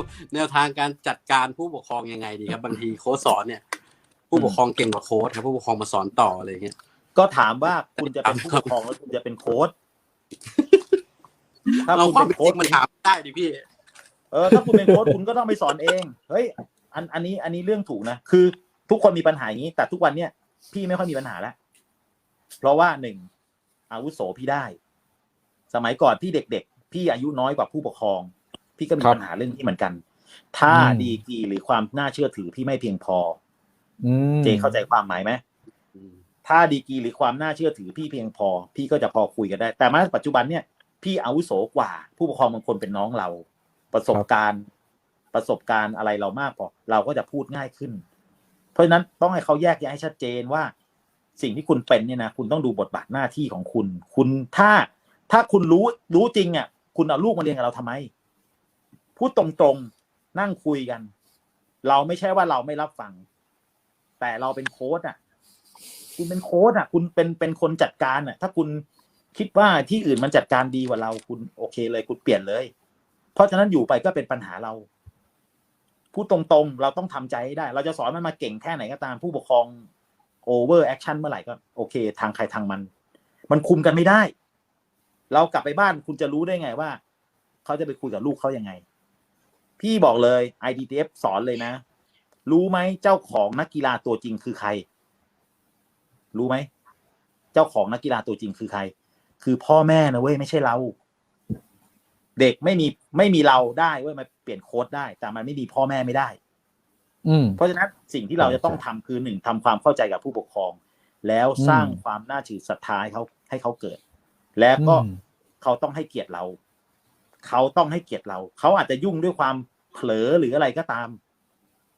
วทางการจัดการผู้ปกครองยังไงดีครับ บางทีโค้ชสอนเนี่ย ผู้ปกครองเก่งกว่าโค้ชครับผู้ปกครองมาสอนต่ออะไรอย่างเงี้ยก็ถามว่าคุณจะเป็นผู้ปกครองแล้วคุณจะเป็นโค้ชถ้าเราคุณความเป็นเป็นโค้จชริงมันถามได้ดิพี่ เออถ้าคุณเป็นโค้ชคุณก็ต้องไปสอนเอง เฮ้ย อันอันนี้อันนี้เรื่องถูกนะคือทุกคนมีปัญหาอย่างนี้ แต่ทุกวันเนี้ยพี่ไม่ค่อยมีปัญหาแล้วเพราะว่าหนึ่งอาวุโสพี่ได้ สมัยก่อนพี่เด็กๆ พี่อายุน้อยกว่าผู้ปกครอง พี่ก็มีครับปัญหาเรื่องนี้เหมือนกัน ถ้าอืมดีกรีหรือความน่าเชื่อถือพี่ไม่เพียงพออืมเจเข้าใจความหมายไหมถ้าดีกรีหรือความน่าเชื่อถือพี่เพียงพอ พี่ก็จะพอคุยกันได้ แต่มาปัจจุบันเนี่ย พี่อาวุโสกว่า ผู้ปกครองบางคนเป็นน้องเรา ประสบการณ์ประสบการณ์อะไรเรามากพอ เราก็จะพูดง่ายขึ้น เพราะฉะนั้นต้องให้เขาแยกแยะให้ชัดเจนว่า สิ่งที่คุณเป็นเนี่ยนะคุณต้องดูบทบาทหน้าที่ของคุณ คุณถ้าถ้าคุณรู้รู้จริงอะคุณเอาลูกมาเรียนกับเราทำไม พูดตรงๆนั่งคุยกัน เราไม่ใช่ว่าเราไม่รับฟัง แต่เราเป็นโค้ดอะ คุณเป็นโค้ดอะ คุณเป็นเป็นคนจัดการอะ ถ้าคุณคิดว่าที่อื่นมันจัดการดีกว่าเราคุณโอเคเลย คุณเปลี่ยนเลย เพราะฉะนั้นอยู่ไปก็เป็นปัญหาเราพูดตรงๆ เราต้องทำใจให้ได้ เราจะสอนมันมาเก่งแค่ไหนก็ตามผู้ปกครองโอเวอร์แอคชั่นเมื่อไหร่ก็โอเค ทางใครทางมัน มันคุมกันไม่ได้ เรากลับไปบ้านคุณจะรู้ได้ไงว่า เขาจะไปคุยกับลูกเขายังไง พี่บอกเลย IDTF สอนเลยนะ รู้ไหมเจ้าของนักกีฬาตัวจริงคือใคร รู้ไหม เจ้าของนักกีฬาตัวจริงคือใคร คือพ่อแม่นะเว้ยไม่ใช่เรา เด็กไม่มีไม่มีเราได้เว้ยมาเปลี่ยนโค้ดได้ แต่มันไม่มีพ่อแม่ไม่ได้ อืมเพราะฉะนั้นสิ่งที่เราจะต้องทำคือหนึ่งทำความเข้าใจกับผู้ปกครอง แล้วสร้างความน่าเชื่อศรัทธาให้เขาให้เขาเกิด แล้วก็อืมเขาต้องให้เกียรติเราเขาต้องให้เกียรติเรา เขาอาจจะยุ่งด้วยความ เผลอหรืออะไรก็ตาม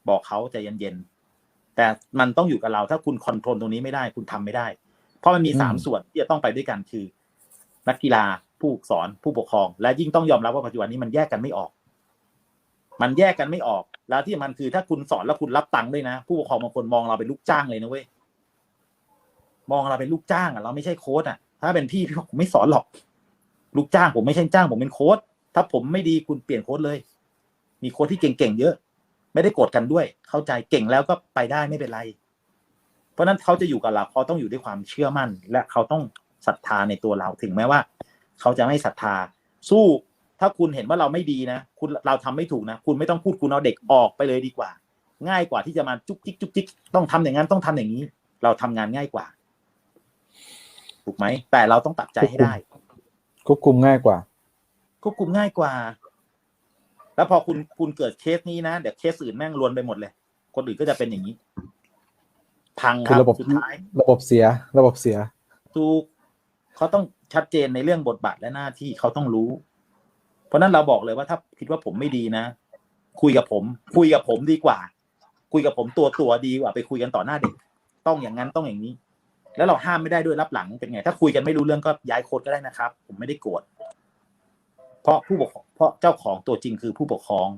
บอกเขาใจเย็นๆแต่มันต้องอยู่กับเราถ้าคุณคอนโทรลตรงนี้ไม่ได้คุณทำไม่ได้ เพราะมันมีสามส่วนที่จะต้องไปด้วยกันคือ นักกีฬาผู้สอนผู้ปกครอง และยิ่งต้องยอมรับว่าปัจจุบันนี้มันแยกกันไม่ออก มันแยกกันไม่ออก แล้วที่มันคือถ้าคุณสอนแล้วคุณรับตังค์ด้วยนะ ผู้ปกครองบางคนมองเราเป็นลูกจ้างเลยนะเว้ยมองเราเป็นลูกจ้างอะเราไม่ใช่โค้ดอะ ถ้าเป็นพี่พี่บอกผมไม่สอนหรอก ลูกจ้างผมไม่ใช่จ้างผมเป็นโค้ดถ้าผมไม่ดีคุณเปลี่ยนโค้ดเลย มีโค้ดที่เก่งๆเยอะ ไม่ได้โกรธกันด้วย เข้าใจเก่งแล้วก็ไปได้ไม่เป็นไร เพราะฉะนั้นเขาจะอยู่กับเราเขาต้องอยู่ด้วยความเชื่อมั่น และเขาต้องศรัทธาในตัวเราถึงแม้ว่า เขาจะไม่ศรัทธา สู้ถ้าคุณเห็นว่าเราไม่ดีนะ คุณเราทำไม่ถูกนะ คุณไม่ต้องพูดคุณเอาเด็กออกไปเลยดีกว่า ง่ายกว่าที่จะมาจุกจิกจุกจิกต้องทำอย่างนั้นต้องทำอย่างนี้ เราทำงานง่ายกว่า ถูกไหมแต่เราต้องตัดใจให้ได้ควบคุมง่ายกว่าควบคุมง่ายกว่า แล้วพอคุณคุณเกิดเคสนี้นะเดี๋ยวเคสอื่นแม่งรวนไปหมดเลย คนอื่นก็จะเป็นอย่างนี้ พังคคือรับระบบสุดท้าย ระบบเสีย ระบบเสียถูกเขาต้องชัดเจนในเรื่องบทบาทและหน้าที่เขาต้องรู้ เพราะฉะนั้นเราบอกเลยว่าถ้าคิดว่าผมไม่ดีนะ คุยกับผม คุยกับผมดีกว่า คุยกับผมตัวตัวดีกว่า ไปคุยกันต่อหน้าเด็ก ต้องอย่างนั้นต้องอย่างนี้ แล้วเราห้ามไม่ได้ด้วยรับหลังเป็นไง ถ้าคุยกันไม่รู้เรื่องก็ย้ายโค้ดก็ได้นะครับ ผมไม่ได้โกรธเพราะผู้ปกครอง เพราะเจ้าของตัวจริงคือผู้ปกครอง